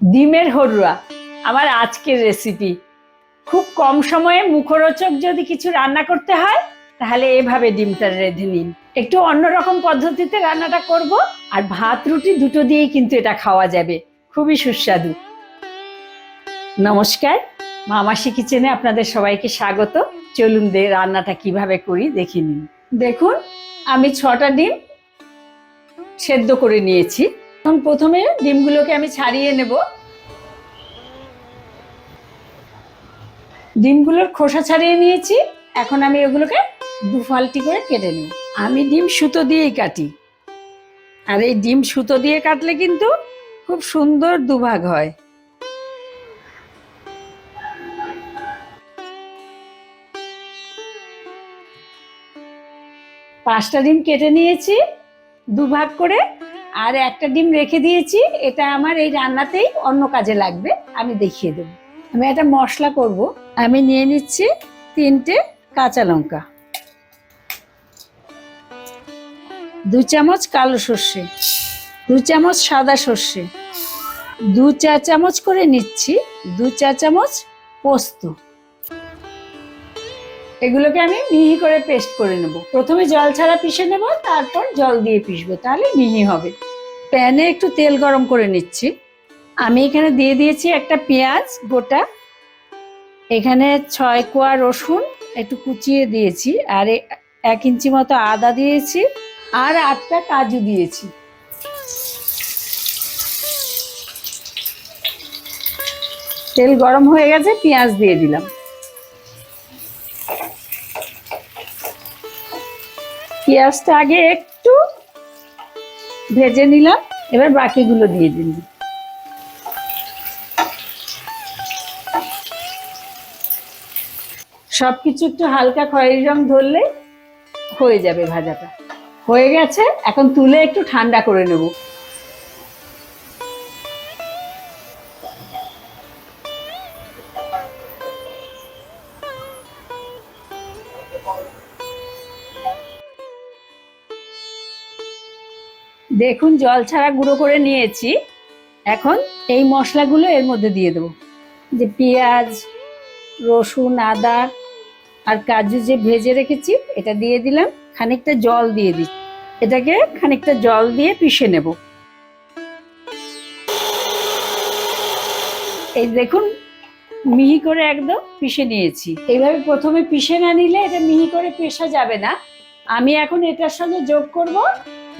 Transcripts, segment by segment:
ডিমের হরুয়া, আমার আজকের রেসিপি খুব কম সময়ে মুখরোচক যদি কিছু রান্না করতে হয়, তাহলে এভাবে ডিমটা রেঁধে নিন। একটু অন্যরকম পদ্ধতিতে রান্নাটা করব, আর ভাত, রুটি দুটো দিয়েই কিন্তু এটা খাওয়া যাবে। খুবই সুস্বাদু। নমস্কার মামাসি কিচেনে আপনাদের সবাইকে স্বাগত। চলুন দে, রান্নাটা কীভাবে করি দেখে নিন। দেখুন, আমি ছটা ডিম সেদ্ধ করে নিয়েছি। এখন প্রথমে ডিমগুলোকে আমি ছাড়িয়ে নেব। ডিমগুলোর খোসা ছাড়িয়ে নিয়েছি। এখন আমি ওগুলোকে দু ফালটি করে কেটে নেব। আমি ডিম সুতো দিয়েই কাটি। আর এই ডিম সুতো দিয়ে কাটলে কিন্তু খুব সুন্দর দুভাগ হয়। পাঁচটা ডিম কেটে নিয়েছি। দুভাগ করে আর একটা ডিম রেখে দিয়েছি, এটা আমার এই রান্নাতেই অন্য কাজে লাগবে, আমি দেখিয়ে দেবো। আমি একটা মশলা করব, আমি নিয়ে নিচ্ছি তিনটে কাঁচা লঙ্কা। দু চামচ কালো সর্ষে, দু চামচ সাদা সর্ষে, দু চা চামচ করে নিচ্ছি, দু চা চামচ পোস্ত। এগুলোকে আমি মিহি করে পেস্ট করে নেব। প্রথমে জল ছাড়া পিষে নেব, তারপর জল দিয়ে পিষবো, তাহলে মিহি হবে। প্যানে একটু তেল গরম করে নিচ্ছি। আমি এখানে দিয়ে দিয়েছি একটা পেঁয়াজ গোটা। এখানে ছয় কোয়া রসুন একটু কুচিয়ে দিয়েছি আর এক ইঞ্চি মতো আদা দিয়েছি আর আটটা কাজু দিয়েছি। তেল গরম হয়ে গেছে, পেঁয়াজ দিয়ে দিলাম। পেঁয়াজটা আগে ভেজে নিলাম, এবার বাকিগুলো দিয়ে দিন। সবকিছু একটু হালকা খয়েরি রং ধরলে হয়ে যাবে ভাজাটা। হয়ে গেছে, এখন তুলে একটু ঠান্ডা করে নেব। দেখুন, জল ছাড়া গুঁড়ো করে নিয়েছি। এখন এই মশলাগুলো এর মধ্যে দিয়ে দেবো। যে পেঁয়াজ, রসুন, আদা আর কাজু যে ভেজে রেখেছি, এটা দিয়ে দিলাম। খানিকটা জল দিয়ে দিচ্ছি। এটাকে খানিকটা জল দিয়ে পিষে নেব। এই দেখুন, মিহি করে একদম পিষে নিয়েছি। এইভাবে প্রথমে পিষে না নিলে এটা মিহি করে পেশা যাবে না। আমি এখন এটার সঙ্গে যোগ করব।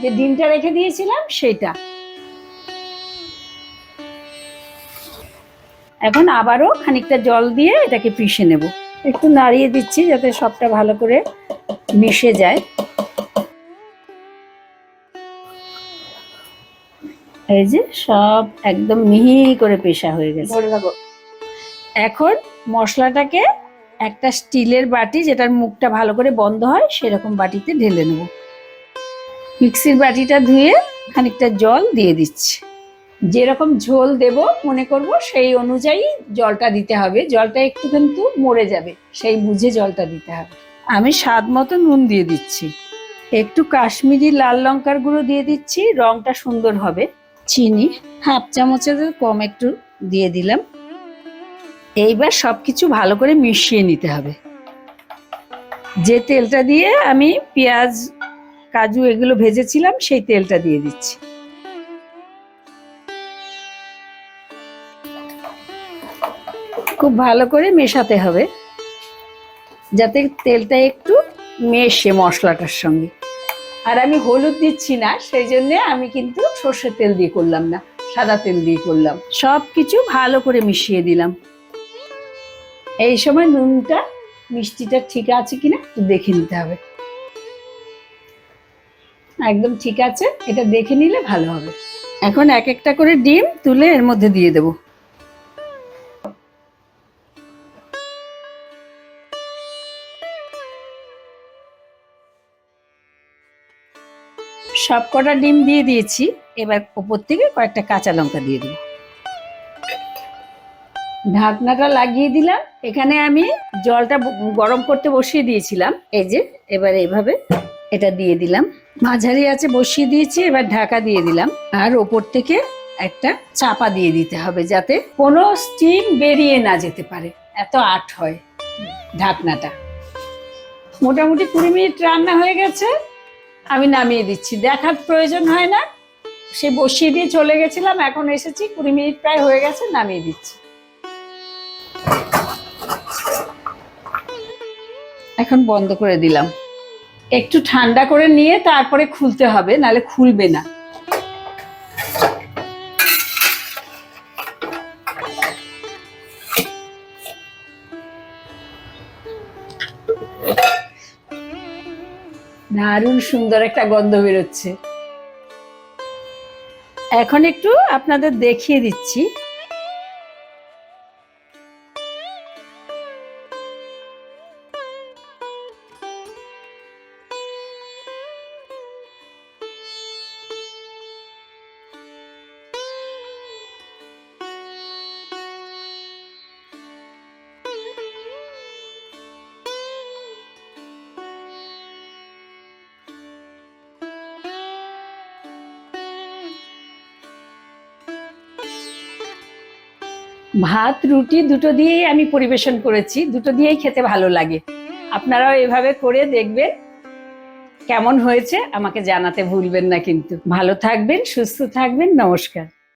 যে ডিমটা রেখে দিয়েছিলাম সেটা এখন আবারও খানিকটা জল দিয়ে এটাকে পিষে নেব। একটু নাড়িয়ে দিচ্ছি যাতে সবটা ভালো করে মিশে যায়। এই যে সব একদম মিহি করে পেশা হয়ে গেছে। এখন মশলাটাকে একটা স্টিলের বাটি যেটার মুখটা ভালো করে বন্ধ হয় সেরকম বাটিতে ঢেলে নেব। মিক্সির বাটিটা ধুয়ে খানিকটা জল দিয়ে দিচ্ছি। যেরকম ঝোল দেব মনে করব, সেই অনুযায়ী জলটা দিতে হবে। জলটা একটু কিন্তু মরে যাবে, সেই বুঝে জলটা দিতে হবে। আমি স্বাদ মতো নুন দিয়ে দিচ্ছি। একটু কাশ্মীরি লাল লঙ্কার গুঁড়ো দিয়ে দিচ্ছি, রংটা সুন্দর হবে। চিনি হাফ চামচের কম একটু দিয়ে দিলাম। এইবার সব কিছু ভালো করে মিশিয়ে নিতে হবে। যে তেলটা দিয়ে আমি পেঁয়াজ কাজু এগুলো ভেজেছিলাম, সেই তেলটা দিয়ে দিচ্ছি। খুব ভালো করে মেশাতে হবে, যাতে তেলটা একটু মেশে মশলাটার সঙ্গে। আর আমি হলুদ দিচ্ছি না, সেই জন্য আমি কিন্তু সর্ষের তেল দিয়ে করলাম না, সাদা তেল দিয়ে করলাম। সব কিছু ভালো করে মিশিয়ে দিলাম। এই সময় নুনটা, মিষ্টিটা ঠিক আছে কিনা একটু দেখে নিতে হবে। একদম ঠিক আছে, এটা দেখে নিলে ভালো হবে। এখন এক একটা করে ডিম তুলে এর মধ্যে দিয়ে দেবো। সব কটা ডিম দিয়ে দিয়েছি, এবার ওপর থেকে কয়েকটা কাঁচা লঙ্কা দিয়ে দেবো। ঢাকনাটা লাগিয়ে দিলাম, এখানে আমি জলটা গরম করতে বসিয়ে দিয়েছিলাম, এই যে, এবার এইভাবে এটা দিয়ে দিলাম। মাঝারি আছে বসিয়ে দিয়েছি, এবার ঢাকা দিয়ে দিলাম। আর ওপর থেকে একটা চাপা দিয়ে দিতে হবে যাতে কোনো স্টিম বেরিয়ে না যেতে পারে। এত আট হয় ঢাকনাটা। মোটামুটি কুড়ি মিনিট রান্না হয়ে গেছে। আমি নামিয়ে দিচ্ছি। দেখার প্রয়োজন হয় না। সে বসিয়ে দিয়ে চলে গেছিলাম, এখন এসেছি। কুড়ি মিনিট প্রায় হয়ে গেছে, নামিয়ে দিচ্ছি। এখন বন্ধ করে দিলাম। একটু ঠান্ডা করে নিয়ে তারপরে খুলতে হবে, নালে খুলবে না। দারুণ সুন্দর একটা গন্ধ বেরোচ্ছে। এখন একটু আপনাদের দেখিয়ে দিচ্ছি। ভাত, রুটি দুটো দিয়েই আমি পরিবেশন করেছি। দুটো দিয়েই খেতে ভালো লাগে। আপনারাও এভাবে করে দেখবেন কেমন হয়েছে। আমাকে জানাতে ভুলবেন না কিন্তু। ভালো থাকবেন, সুস্থ থাকবেন। নমস্কার।